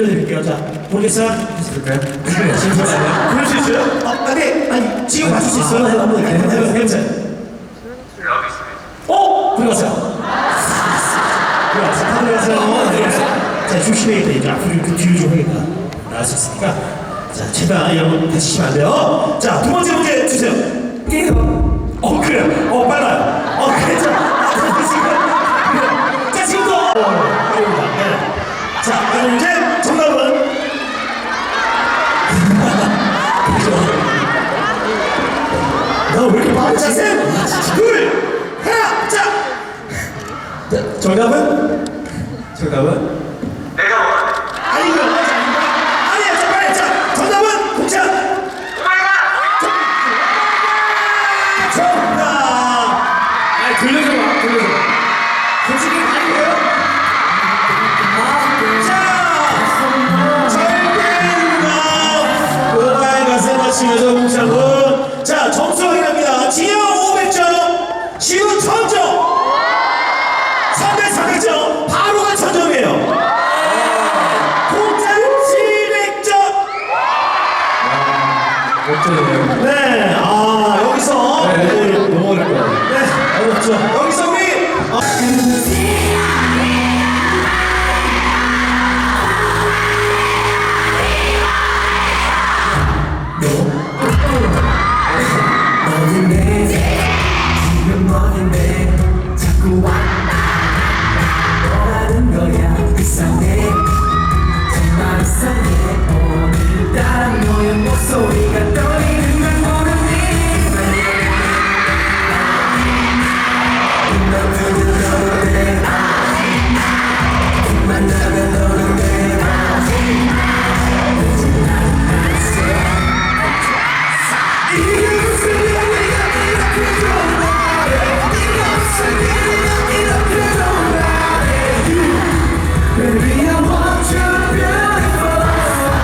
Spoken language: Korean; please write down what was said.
들려드릴게요. 자, 모르겠어요? 진짜요? 그럴 수 있어요? 어, 아니, 아니, 지금 맞출 수 있어요? 한번 해보세요. 해보세요. 해보세요. 어? 들어갔어요. 들어갔어요. 들어갔어요. 들어갔어요. 자, 조심해야겠다. 이제 앞으로 그 뒤로 좀 하니까 나올 수 있으니까. 자, 최대한 여러분 다치시면 안 돼요. 자, 두 번째 문제 주세요. 빠르지 셋, 둘, 하나, 자! 자, 정답은? 정답은? 내가 원하는 아니고요. 맞지 아니고요. 아니에요. 자, 빨리. 자, 정답은 공찬. 오마이갓! 정답. 아니 돌려줘봐 돌려줘봐 솔직히 아니고요. 자, 오마이갓에 공찬 지영 500점, 지우 1000점, 3대 400점, 바로가 1000점이에요. 공짜는 700점. 멋져요. 네, 아, 여기서. 네, 너무 어렵다. 네, 어렵죠. 여기서 우리. 어,